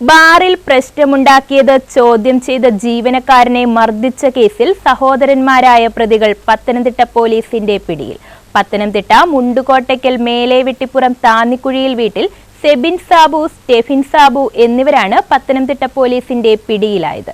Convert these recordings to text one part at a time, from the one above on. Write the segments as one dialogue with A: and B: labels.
A: ബാറിൽ പ്രശ്നമുണ്ടാക്കിയത് ചോദ്യം ചെയ്ത ജീവനക്കാരനെ മർദ്ദിച്ച കേസിൽ സഹോദരന്മാരായ പ്രതികൾ പത്തനംതിട്ട പോലീസിന്റെ പിടിയിൽ. പത്തനംതിട്ട മുണ്ടുകോട്ടയ്ക്കൽ മേലെ വെട്ടിപ്പുറം താന്നിക്കുഴിയിൽ വീട്ടിൽ സെബിൻ സാബു സ്റ്റെഫിൻ സാബു എന്നിവരാണ് പത്തനംതിട്ട പോലീസിന്റെ പിടിയിലായത്.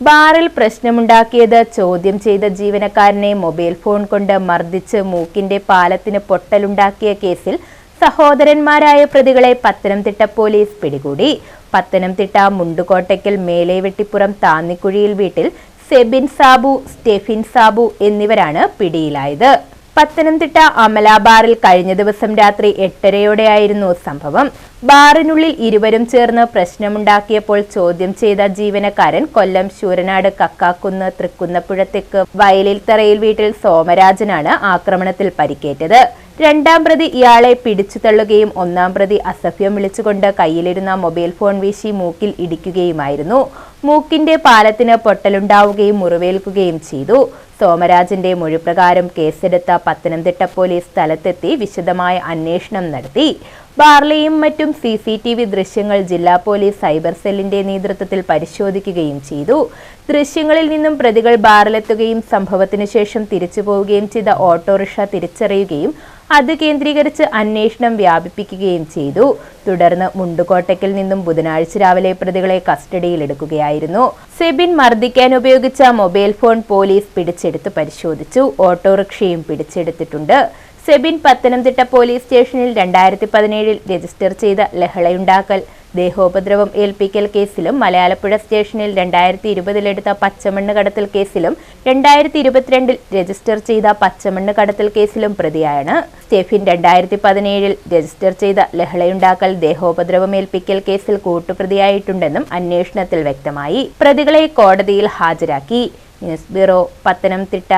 A: ബാറിൽ പ്രശ്നമുണ്ടാക്കിയത് ചോദ്യം ചെയ്ത ജീവനക്കാരനെ മൊബൈൽ ഫോൺ കൊണ്ട് മർദ്ദിച്ച് മൂക്കിന്റെ പാലത്തിന് പൊട്ടലുണ്ടാക്കിയ കേസിൽ സഹോദരന്മാരായ പ്രതികളെ പത്തനംതിട്ട പോലീസ് പിടികൂടി. പത്തനംതിട്ട മുണ്ടുകോട്ടയ്ക്കൽ മേലെ വെട്ടിപ്പുറം താന്നിക്കുഴിയിൽ വീട്ടിൽ സെബിൻ സാബു സ്റ്റെഫിൻ സാബു എന്നിവരാണ് പിടിയിലായത്. പത്തനംതിട്ട അമല ബാറിൽ കഴിഞ്ഞ ദിവസം രാത്രി എട്ടരയോടെയായിരുന്നു സംഭവം. ബാറിനുള്ളിൽ ഇരുവരും ചേർന്ന് പ്രശ്നമുണ്ടാക്കിയപ്പോൾ ചോദ്യം ചെയ്ത ജീവനക്കാരൻ കൊല്ലം ശൂരനാട് കക്കാക്കുന്ന് തൃക്കുന്നപ്പുഴത്തേക്ക് വയലിൽ തറയിൽ വീട്ടിൽ സോമരാജനാണ് ആക്രമണത്തിൽ പരിക്കേറ്റത്. രണ്ടാം പ്രതി ഇയാളെ പിടിച്ചു തള്ളുകയും ഒന്നാം പ്രതി അസഭ്യം വിളിച്ചുകൊണ്ട് കയ്യിലിരുന്ന മൊബൈൽ ഫോൺ വീശി മൂക്കിൽ ഇടിക്കുകയുമായിരുന്നു. മൂക്കിന്റെ പാലത്തിന് പൊട്ടലുണ്ടാവുകയും മുറിവേൽക്കുകയും ചെയ്തു. സോമരാജന്റെ മൊഴിപ്രകാരം കേസെടുത്ത പത്തനംതിട്ട പോലീസ് സ്ഥലത്തെത്തി വിശദമായ അന്വേഷണം നടത്തി. ബാർലിയും മറ്റും സി സി ടി വി ദൃശ്യങ്ങൾ ജില്ലാ പോലീസ് സൈബർ സെല്ലിന്റെ നേതൃത്വത്തിൽ പരിശോധിക്കുകയും ചെയ്തു. ദൃശ്യങ്ങളിൽ നിന്നും പ്രതികൾ ബാറിലെത്തുകയും സംഭവത്തിനു ശേഷം തിരിച്ചു പോവുകയും ചെയ്ത ഓട്ടോറിക്ഷ തിരിച്ചറിയുകയും അത് കേന്ദ്രീകരിച്ച് അന്വേഷണം വ്യാപിപ്പിക്കുകയും ചെയ്തു. തുടർന്ന് മുണ്ടുകോട്ടയ്ക്കിൽ നിന്നും ബുധനാഴ്ച രാവിലെ പ്രതികളെ കസ്റ്റഡിയിലെടുക്കുകയായിരുന്നു സെബിൻ മർദ്ദിക്കാൻ ഉപയോഗിച്ച മൊബൈൽ ഫോൺ പോലീസ് പിടിച്ചെടുത്ത് പരിശോധിച്ചു. ഓട്ടോറിക്ഷയും പിടിച്ചെടുത്തിട്ടുണ്ട്. സെബിൻ പത്തനംതിട്ട പോലീസ് സ്റ്റേഷനിൽ രണ്ടായിരത്തി പതിനേഴിൽ രജിസ്റ്റർ ചെയ്ത ലഹളയുണ്ടാക്കൽ. ദേഹോപദ്രവം ഏൽപ്പിക്കൽ കേസിലും മലയാളപ്പുഴ സ്റ്റേഷനിൽ രണ്ടായിരത്തി ഇരുപതിലെടുത്ത പച്ചമണ്ണ് കടത്തൽ കേസിലും രണ്ടായിരത്തി ഇരുപത്തിരണ്ടിൽ രജിസ്റ്റർ ചെയ്ത പച്ചമണ്ണ് കടത്തൽ കേസിലും പ്രതിയാണ്. സ്റ്റെഫിൻ രണ്ടായിരത്തി പതിനേഴിൽ രജിസ്റ്റർ ചെയ്ത ലഹളയുണ്ടാക്കൽ ദേഹോപദ്രവം ഏൽപ്പിക്കൽ കേസിൽ കൂട്ടുപ്രതിയായിട്ടുണ്ടെന്നും അന്വേഷണത്തിൽ വ്യക്തമായി. പ്രതികളെ കോടതിയിൽ ഹാജരാക്കി. News bureau Pathanamthitta.